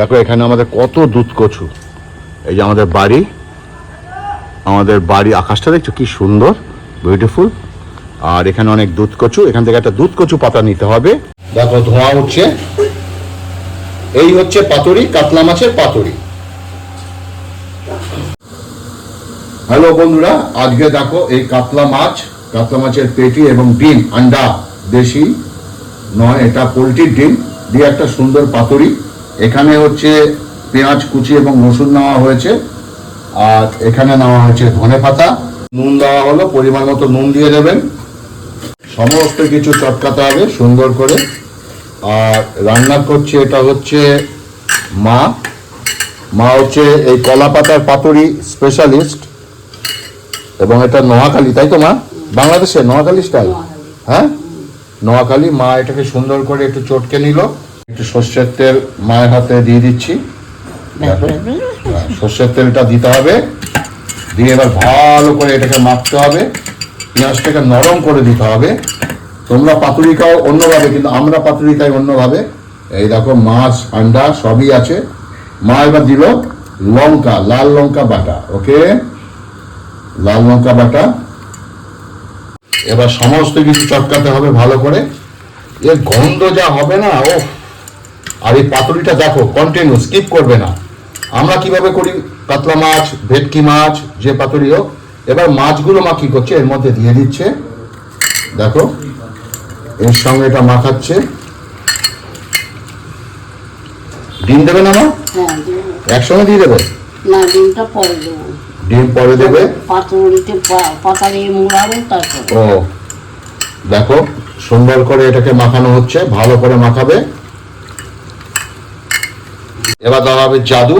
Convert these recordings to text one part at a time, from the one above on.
দেখো, এখানে আমাদের কত দুধ কচু এই যে আমাদের বাড়ি আমাদের বাড়ি আকাশটা দেখছ কি সুন্দর বিউটিফুল আর এখানে অনেক দুধ কচু এখান থেকে একটা দুধ কচু পাতা নিতে হবে। দেখো, ধোঁয়া উঠছে। এই হচ্ছে পাতুরি, কাতলা মাছের পাতুরি। হ্যালো বন্ধুরা, আজকে দেখো এই কাতলা মাছ, কাতলা মাছের পেটি এবং ডিম, আন্ডা, দেশি নয়, এটা পোলট্রির ডিম, দিয়ে একটা সুন্দর পাতুরি। এখানে হচ্ছে পেঁয়াজ, কুচি এবং রসুন নেওয়া হয়েছে। আর এখানে নেওয়া হয়েছে ধনে পাতা। নুন দেওয়া হলো, পরিমাণ মতো নুন দিয়ে দেবেন। সমস্ত কিছু চটকাতে হবে সুন্দর করে। আর রান্না করছে এটা হচ্ছে মা। মা হচ্ছে এই কলা পাতার পাতুরি স্পেশালিস্ট এবং এটা নোয়াখালী, তাই তো মা? বাংলাদেশে নোয়াখালী স্টাইল হ্যাঁ? নোয়াখালী, মা এটাকে সুন্দর করে একটু চটকে নিল। একটু সর্ষের তেল মায়ের হাতে দিয়ে দিচ্ছি। হ্যাঁ, সর্ষের তেলটা দিতে হবে। দিয়ে এবার ভালো করে এটাকে মাখতে হবে। পেঁয়াজটাকে নরম করে দিতে হবে। তোমরা পাতুরি খাও অন্যভাবে কিন্তু আমরা পাতুরি খাই অন্যভাবে। এই দেখো মাছ আন্ডা সবই আছে। মা এবার দিল লঙ্কা লাল লঙ্কা বাটা ওকে? লাল লঙ্কা বাটা। এবার সমস্ত কিছু চটকাতে হবে ভালো করে। এর গন্ধ যা হবে না ও আর এই পাতুরিটা দেখো কন্টিনিউ স্কিপ করবে না। আমরা কীভাবে করি? কাতলা মাছ ভেটকি মাছ যে পাতুরি হোক। এবার মাছগুলো মা কি করছে? এর মধ্যে দিয়ে দিচ্ছে। দেখো এর সঙ্গে এটা মাখাচ্ছে। ডিম দেবে না মা? হ্যাঁ একসঙ্গে দিয়ে দেবে? না ডিমটা পরে দেবো। ডিম পরে দেবে? পাতুরিতে পা- পাতা দিয়ে মুড়াবো তারপর। ও দেখো সুন্দর করে এটাকে মাখানো হচ্ছে ভালো করে মাখাবে। এবার দেওয়া হবে জাদু,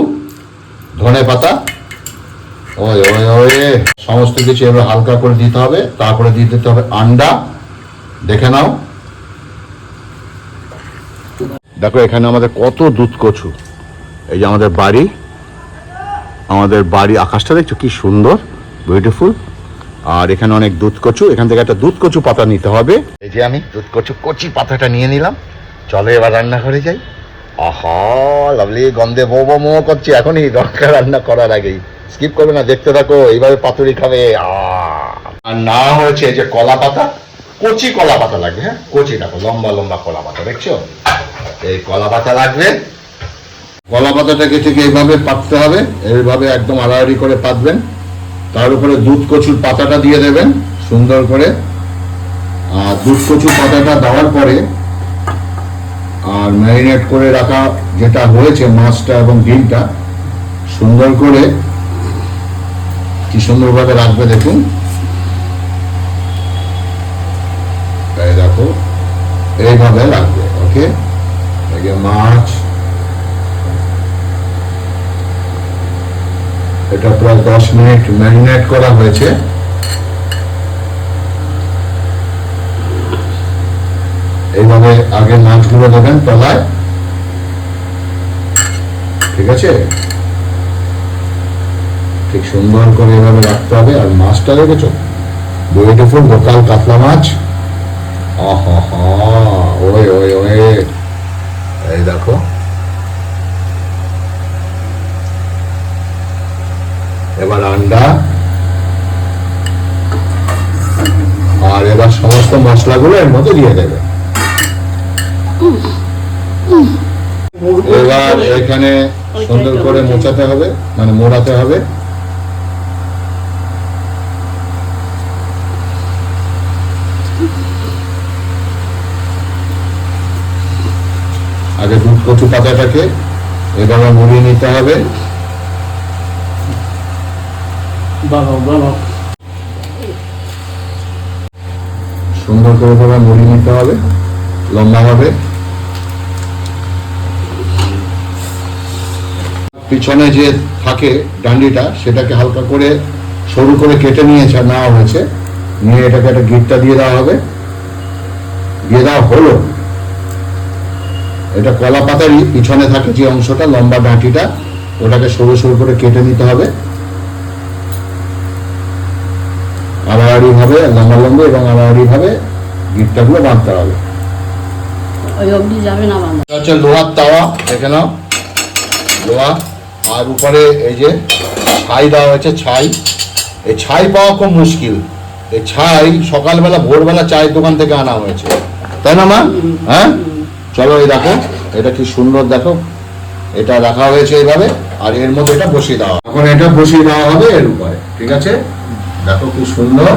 ধনে পাতা, ওই ওই ওই, সমস্ত কিছু এবার হালকা করে দিতে হবে, তারপরে দিয়ে দিতে হবে আন্ডা, দেখে নাও। দেখো, এখানে আমাদের কত দুধ কচু। এই যে আমাদের বাড়ি আমাদের বাড়ি আকাশটা দেখছ কি সুন্দর বিউটিফুল আর এখানে অনেক দুধ কচু, এখান থেকে একটা দুধ কচু পাতা নিতে হবে। এই যে আমি দুধ কচু, কচি পাতাটা নিয়ে নিলাম। চলো এবার রান্না করে যাই। আহা লাভলি গন্ধে বো বো মো করছে। এখনই দরকার রান্না করার আগেই। স্কিপ করবে না, দেখতে থাকো, এইভাবে পাতুরি খাবে! আর না হয়েছে যে কলা পাতা, কচি কলা পাতা লাগবে হ্যাঁ? কচি দেখো, লম্বা লম্বা কলা পাতা, দেখছ? এই কলা পাতা লাগবে। কলা পাতাটাকে ঠিক এইভাবে পাততে হবে? এইভাবে একদম আড়াআড়ি করে পাতবেন। তার উপরে দুধ কচুর পাতাটা দিয়ে দেবেন, সুন্দর করে। আর দুধ কচুর পাতাটা দেওয়ার পরে আর ম্যারিনেট করে রাখা যেটা হয়েছে মাছটা এবং ডিমটা, সুন্দর করে কি সুন্দরভাবে রাখবে দেখুন। এই দেখো, এইভাবে রাখবে ওকে মাছ, এটা প্রায় দশ মিনিট ম্যারিনেট করা হয়েছে। এইভাবে আগে মাছগুলো দেবেন তলায়। ঠিক আছে? ঠিক সুন্দর করে এভাবে রাখতে হবে, আর মাছটা দেখেছ? বিউটিফুল লোকাল কাতলা মাছ। ওই ওই ওই। এই দেখো। এবার আন্ডা। আর এবার সমস্ত মশলাগুলো এর মধ্যে দিয়ে দেবে। এবার এখানে সুন্দর করে মোচাতে হবে মানে মোড়াতে হবে। আগে দুধ কচু পাতাটাকে এভাবে মুড়িয়ে নিতে হবে। সুন্দর করে ভাবে মুড়ি নিতে হবে লম্বা হবে। পিছনে যে থাকে ডান্ডিটা সেটাকে হালকা করে সরু করে কেটে নিয়েছে নেওয়া হয়েছে। নিয়ে এটাকে একটা গিটটা দিয়ে দেওয়া হবে। দিয়ে দেওয়া হলো। এটা কলা পাতারই পিছনে থাকে যে অংশটা লম্বা ডাঁটিটা ওটাকে সরু সরু করে কেটে নিতে হবে। আড়াআড়ি ভাবে লম্বা লম্বা এবং আড়াআড়ি ভাবে গিটটাগুলো বাঁধতে হবে। লোহার তাওয়া দেখে নাও। লোহা। আর উপরে এই যে ছাই দেওয়া হয়েছে, ছাই। এই ছাই পাওয়া খুব মুশকিল। এই ছাই সকালবেলা, ভোরবেলা চায়ের দোকান থেকে আনা হয়েছে। তাই না, মা? হ্যাঁ? চলো এই দেখো, এটা কি সুন্দর দেখো। এটা রাখা হয়েছে এইভাবে, আর এর মধ্যে এটা বসিয়ে দেওয়া। এখন এটা বসিয়ে দেওয়া হবে এর উপরে, ঠিক আছে? দেখো কি সুন্দর।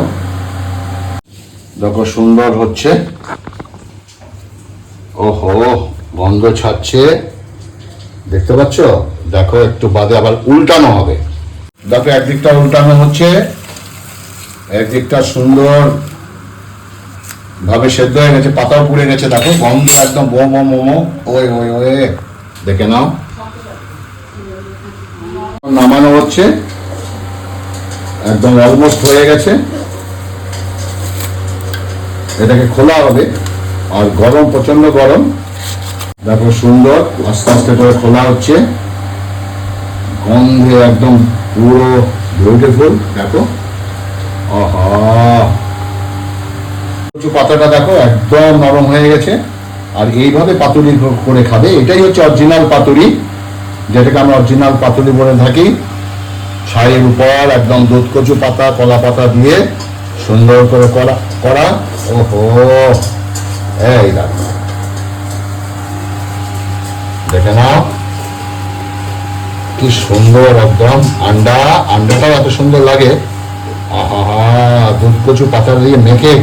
দেখো সুন্দর হচ্ছে। ওহো, গন্ধ ছাড়ছে। দেখতে পাচ্ছ? দেখো, একটু বাদে আবার উল্টানো হবে। দেখো, একদিকটা উল্টানো হচ্ছে, একদিকটা সুন্দর ভাবে সেদ্ধ হয়ে গেছে, পাতাও পুড়ে গেছে, দেখো, গন্ধ একদম বো মো মোমো ওই ওই ওই দেখে নাও। নামানো হচ্ছে, একদম অলমোস্ট হয়ে গেছে। এটাকে খোলা হবে, আর গরম প্রচণ্ড গরম। দেখো সুন্দর, আস্তে আস্তে করে খোলা হচ্ছে। গন্ধে একদম পুরো বিউটিফুল দেখো। আহা! পাতাটা দেখো, একদম নরম হয়ে গেছে। আর এইভাবে পাতুরি করে খাবে। এটাই হচ্ছে অরিজিনাল পাতুরি, যেটাকে আমরা অরিজিনাল পাতুরি বলে থাকি। ছাইয়ের উপর একদম দুধ কচু পাতা, কলা পাতা দিয়ে সুন্দর করে করা করা। ওহো! এই দেখো। দেখে নাও। কি সুন্দর একদম। আন্ডা, আন্ডাটাও এত সুন্দর লাগে। আহা দুধ কচু পাতা দিয়ে মেখে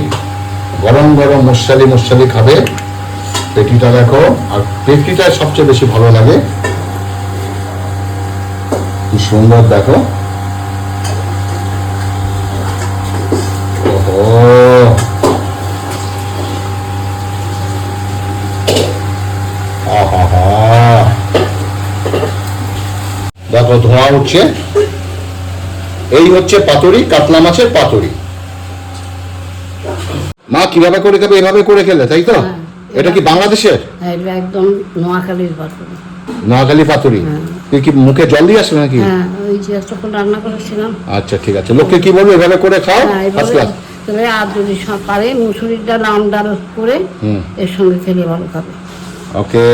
গরম গরম মশালি মশালি খাবে। পেটিটা দেখো, আর পেটিটা সবচেয়ে বেশি ভালো লাগে। কি সুন্দর দেখো ওহো আহা দেখো ধোঁয়া উঠছে। এই হচ্ছে পাতুরি কাতলা মাছের পাতুরি মা কীভাবে করে খাবে এভাবে করে খেলে তাই তো? হ্যাঁ। এটা কি বাংলাদেশের? হ্যাঁ, একদম নোয়াখালীর পাতুরি নোয়াখালী পাতুরি হ্যাঁ। তুই কি মুখে জল দিয়ে আসবে নাকি? ওই যে তখন রান্না করেছিলাম। আচ্ছা ঠিক আছে। লোককে কি বলব? এভাবে করে খাও? ফার্স্ট ক্লাস তবে আর যদি পারে মুসুরির ডাল আম ডাল করে এর সঙ্গে খেলে ভালো খাবে। ওকে